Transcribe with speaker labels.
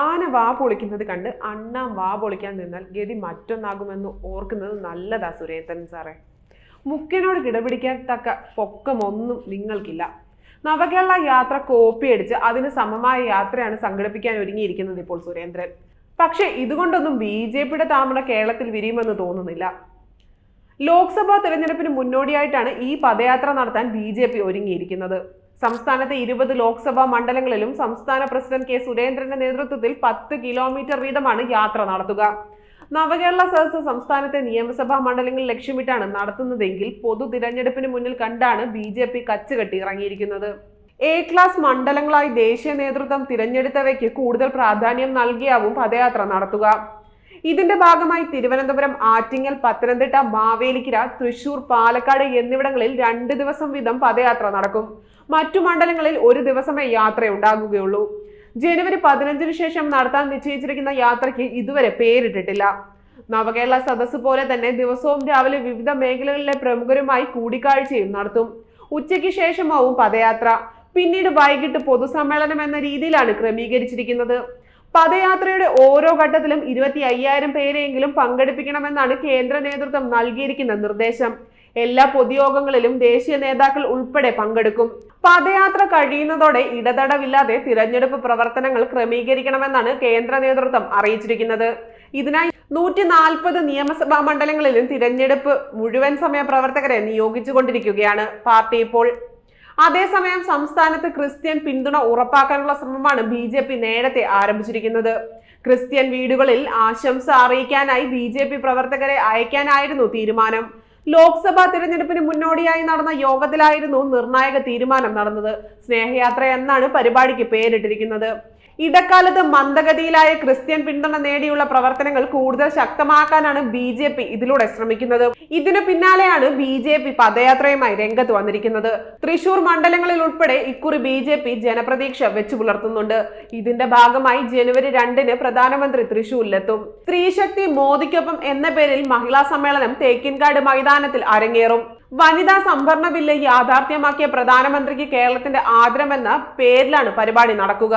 Speaker 1: ആന വാ പൊളിക്കുന്നത് കണ്ട് അണ്ണാൻ വാ പൊളിക്കാൻ നിന്നാൽ ഗതി മറ്റൊന്നാകുമെന്ന് ഓർക്കുന്നത് നല്ലതാ സുരേന്ദ്രൻ സാറേ. മുക്കിനോട് കിടപിടിക്കാൻ തക്ക പൊക്കമൊന്നും നിങ്ങൾക്കില്ല. നവകേരള യാത്ര കോപ്പി അടിച്ച് അതിന് സമമായ യാത്രയാണ് സംഘടിപ്പിക്കാൻ ഒരുങ്ങിയിരിക്കുന്നത് ഇപ്പോൾ സുരേന്ദ്രൻ. പക്ഷേ ഇതുകൊണ്ടൊന്നും ബി ജെ പിയുടെ താമര കേരളത്തിൽ വിരിയുമെന്ന് തോന്നുന്നില്ല. ലോക്സഭാ തെരഞ്ഞെടുപ്പിന് മുന്നോടിയായിട്ടാണ് ഈ പദയാത്ര നടത്താൻ ബി ജെ പി ഒരുങ്ങിയിരിക്കുന്നത്. സംസ്ഥാനത്തെ ഇരുപത് ലോക്സഭാ മണ്ഡലങ്ങളിലും സംസ്ഥാന പ്രസിഡന്റ് കെ സുരേന്ദ്രന്റെ നേതൃത്വത്തിൽ പത്ത് കിലോമീറ്റർ വീതമാണ് യാത്ര നടത്തുക. നവകേരള സദസ് സംസ്ഥാനത്തെ നിയമസഭാ മണ്ഡലങ്ങൾ ലക്ഷ്യമിട്ടാണ് നടത്തുന്നതെങ്കിൽ പൊതു തിരഞ്ഞെടുപ്പിന് മുന്നിൽ കണ്ടാണ് ബി ജെ പി കച്ചുകെട്ടി ഇറങ്ങിയിരിക്കുന്നത്. എ ക്ലാസ് മണ്ഡലങ്ങളായി ദേശീയ നേതൃത്വം തിരഞ്ഞെടുത്തവയ്ക്ക് കൂടുതൽ പ്രാധാന്യം നൽകിയാവും പദയാത്ര നടത്തുക. ഇതിന്റെ ഭാഗമായി തിരുവനന്തപുരം ആറ്റിങ്ങൽ പത്തനംതിട്ട മാവേലിക്കര തൃശൂർ പാലക്കാട് എന്നിവിടങ്ങളിൽ രണ്ട് ദിവസം വീതം പദയാത്ര നടക്കും. മറ്റു മണ്ഡലങ്ങളിൽ ഒരു ദിവസമേ യാത്ര ഉണ്ടാകുകയുള്ളൂ. ജനുവരി പതിനഞ്ചിന് ശേഷം നടത്താൻ നിശ്ചയിച്ചിരിക്കുന്ന യാത്രയ്ക്ക് ഇതുവരെ പേരിട്ടിട്ടില്ല. നവകേരള സദസ് പോലെ തന്നെ ദിവസവും രാവിലെ വിവിധ മേഖലകളിലെ പ്രമുഖരുമായി കൂടിക്കാഴ്ചയും നടത്തും. ഉച്ചയ്ക്ക് ശേഷമാവും പദയാത്ര. പിന്നീട് വൈകിട്ട് പൊതുസമ്മേളനം എന്ന രീതിയിലാണ് ക്രമീകരിച്ചിരിക്കുന്നത്. പദയാത്രയുടെ ഓരോ ഘട്ടത്തിലും ഇരുപത്തി അയ്യായിരം പേരെയെങ്കിലും പങ്കെടുപ്പിക്കണമെന്നാണ് കേന്ദ്ര നേതൃത്വം നൽകിയിരിക്കുന്ന നിർദ്ദേശം. എല്ലാ പൊതുയോഗങ്ങളിലും ദേശീയ നേതാക്കൾ ഉൾപ്പെടെ പങ്കെടുക്കും. പദയാത്ര കഴിയുന്നതോടെ ഇടതടവില്ലാതെ തിരഞ്ഞെടുപ്പ് പ്രവർത്തനങ്ങൾ ക്രമീകരിക്കണമെന്നാണ് കേന്ദ്ര നേതൃത്വം അറിയിച്ചിരിക്കുന്നത്. ഇതിനായി നൂറ്റി നാൽപ്പത് നിയമസഭാ മണ്ഡലങ്ങളിലും തിരഞ്ഞെടുപ്പ് മുഴുവൻ സമയ പ്രവർത്തകരെ നിയോഗിച്ചുകൊണ്ടിരിക്കുകയാണ്. പാർട്ടി ഇപ്പോൾ അതേസമയം സംസ്ഥാനത്ത് ക്രിസ്ത്യൻ പിന്തുണ ഉറപ്പാക്കാനുള്ള ശ്രമമാണ് ബി ജെ പി നേരത്തെ ആരംഭിച്ചിരിക്കുന്നത്. ക്രിസ്ത്യൻ വീടുകളിൽ ആശംസ അറിയിക്കാനായി ബി ജെ പി പ്രവർത്തകരെ അയക്കാനായിരുന്നു തീരുമാനം. ലോക്സഭാ തിരഞ്ഞെടുപ്പിന് മുന്നോടിയായി നടന്ന യോഗത്തിലായിരുന്നു നിർണായക തീരുമാനം നടന്നത്. സ്നേഹയാത്ര എന്നാണ് പരിപാടിക്ക് പേരിട്ടിരിക്കുന്നത്. ഇടക്കാലത്ത് മന്ദഗതിയിലായ ക്രിസ്ത്യൻ പിന്തുണ നേടിയുള്ള പ്രവർത്തനങ്ങൾ കൂടുതൽ ശക്തമാക്കാനാണ് ബി ജെ പി ഇതിലൂടെ ശ്രമിക്കുന്നത്. ഇതിനു പിന്നാലെയാണ് ബി ജെ പി പദയാത്രയുമായി രംഗത്ത് വന്നിരിക്കുന്നത്. തൃശൂർ മണ്ഡലങ്ങളിൽ ഉൾപ്പെടെ ഇക്കുറി ബി ജെ പി ജനപ്രതീക്ഷ വെച്ചു പുലർത്തുന്നുണ്ട്. ഇതിന്റെ ഭാഗമായി ജനുവരി രണ്ടിന് പ്രധാനമന്ത്രി തൃശൂരിലെത്തും. സ്ത്രീശക്തി മോദിക്കൊപ്പം എന്ന പേരിൽ മഹിളാ സമ്മേളനം തേക്കിൻകാട് മൈതാനത്തിൽ അരങ്ങേറും. വനിതാ സംവരണ ബില്ല് യാഥാർത്ഥ്യമാക്കിയ പ്രധാനമന്ത്രിക്ക് കേരളത്തിന്റെ ആദരമെന്ന പേരിലാണ് പരിപാടി നടക്കുക.